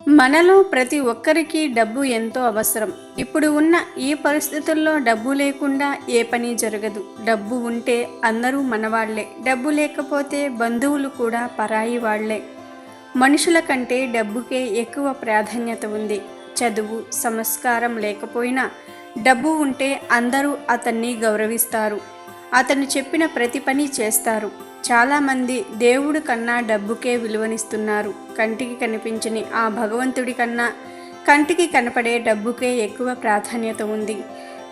మనలో ప్రతి ఒక్కరికి డబ్బు ఎంతో అవసరం. ఇప్పుడు ఉన్న ఈ పరిస్థితుల్లో డబ్బు లేకుండా ఏ పని జరగదు. డబ్బు ఉంటే అందరూ మనవాళ్ళే. డబ్బు లేకపోతే బంధువులు కూడా పరాయి వాళ్ళే. మనుషుల కంటే డబ్బుకే ఎక్కువ ప్రాధాన్యత ఉంది. చదువు సంస్కారం లేకపోయినా డబ్బు ఉంటే అందరూ అతన్ని గౌరవిస్తారు. అతను చెప్పిన ప్రతి పని చేస్తారు. చాలామంది దేవుడు కన్నా డబ్బుకే విలువనిస్తున్నారు. కంటికి కనిపించని ఆ భగవంతుడి కన్నా కంటికి కనపడే డబ్బుకే ఎక్కువ ప్రాధాన్యత ఉంది.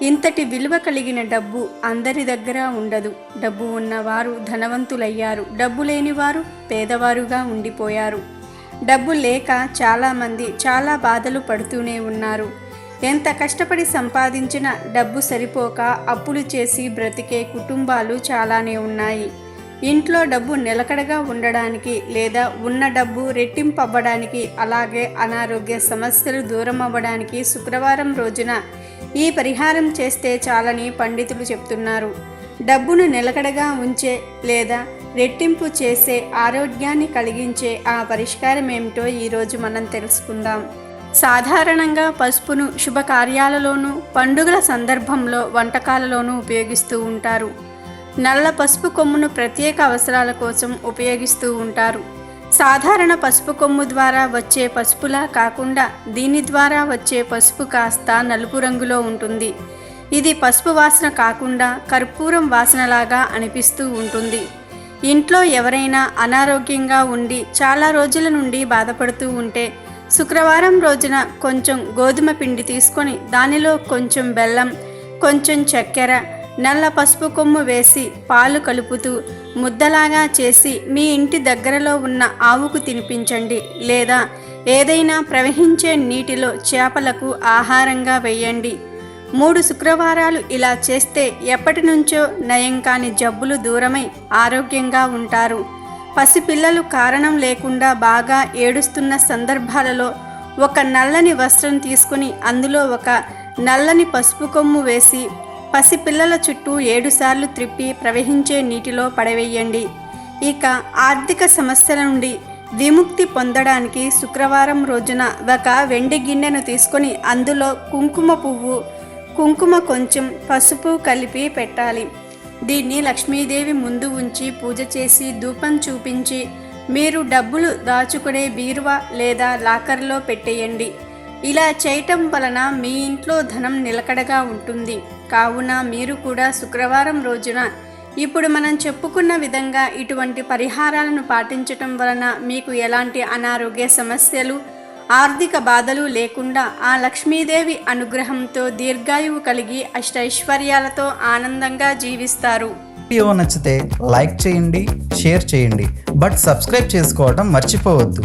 ఇంతటి విలువ కలిగిన డబ్బు అందరి దగ్గర ఉండదు. డబ్బు ఉన్నవారు ధనవంతులయ్యారు. డబ్బు లేనివారు పేదవారుగా ఉండిపోయారు. డబ్బు లేక చాలామంది చాలా బాధలు పడుతూనే ఉన్నారు. ఎంత కష్టపడి సంపాదించిన డబ్బు సరిపోక అప్పులు చేసి బ్రతికే కుటుంబాలు చాలానే ఉన్నాయి. ఇంట్లో డబ్బు నిలకడగా ఉండడానికి లేదా ఉన్న డబ్బు రెట్టింపు అవ్వడానికి అలాగే అనారోగ్య సమస్యలు దూరం అవ్వడానికి శుక్రవారం రోజున ఈ పరిహారం చేస్తే చాలని పండితులు చెప్తున్నారు. డబ్బును నిలకడగా ఉంచే లేదా రెట్టింపు చేసే ఆరోగ్యాన్ని కలిగించే ఆ పరిష్కారం ఏమిటో ఈరోజు మనం తెలుసుకుందాం. సాధారణంగా పసుపును శుభకార్యాలలోనూ పండుగల సందర్భంలో వంటకాలలోనూ ఉపయోగిస్తూ ఉంటారు. నల్ల పసుపు కొమ్మును ప్రత్యేక అవసరాల కోసం ఉపయోగిస్తూ ఉంటారు. సాధారణ పసుపు కొమ్ము ద్వారా వచ్చే పసుపులా కాకుండా దీని ద్వారా వచ్చే పసుపు కాస్త నలుపు రంగులో ఉంటుంది. ఇది పసుపు వాసన కాకుండా కర్పూరం వాసనలాగా అనిపిస్తూ ఉంటుంది. ఇంట్లో ఎవరైనా అనారోగ్యంగా ఉండి చాలా రోజుల నుండి బాధపడుతూ ఉంటే శుక్రవారం రోజున కొంచెం గోధుమ పిండి తీసుకొని దానిలో కొంచెం బెల్లం కొంచెం చక్కెర నల్ల పసుపు కొమ్ము వేసి పాలు కలుపుతూ ముద్దలాగా చేసి మీ ఇంటి దగ్గరలో ఉన్న ఆవుకు తినిపించండి లేదా ఏదైనా ప్రవహించే నీటిలో చేపలకు ఆహారంగా వేయండి. మూడు శుక్రవారాలు ఇలా చేస్తే ఎప్పటి నుంచో నయం కాని జబ్బులు దూరమై ఆరోగ్యంగా ఉంటారు. పసిపిల్లలు కారణం లేకుండా బాగా ఏడుస్తున్న సందర్భాలలో ఒక నల్లని వస్త్రం తీసుకుని అందులో ఒక నల్లని పసుపు కొమ్ము వేసి పసిపిల్లల చుట్టూ ఏడుసార్లు త్రిప్పి ప్రవహించే నీటిలో పడవేయండి. ఇక ఆర్థిక సమస్యల నుండి విముక్తి పొందడానికి శుక్రవారం రోజున ఒక వెండి గిన్నెను తీసుకొని అందులో కుంకుమ పువ్వు కుంకుమ కొంచెం పసుపు కలిపి పెట్టాలి. దీన్ని లక్ష్మీదేవి ముందు ఉంచి పూజ చేసి ధూపం చూపించి మీరు డబ్బులు దాచుకునే బీరువా లేదా లాకర్లో పెట్టేయండి. ఇలా చేయటం వలన మీ ఇంట్లో ధనం నిలకడగా ఉంటుంది. కావున మీరు కూడా శుక్రవారం రోజున ఇప్పుడు మనం చెప్పుకున్న విధంగా ఇటువంటి పరిహారాలను పాటించటం వలన మీకు ఎలాంటి అనారోగ్య సమస్యలు ఆర్థిక బాధలు లేకుండా ఆ లక్ష్మీదేవి అనుగ్రహంతో దీర్ఘాయువు కలిగి అష్టైశ్వర్యాలతో ఆనందంగా జీవిస్తారు. వీడియో నచ్చితే లైక్ చేయండి షేర్ చేయండి బట్ సబ్స్క్రైబ్ చేసుకోవడం మర్చిపోవద్దు.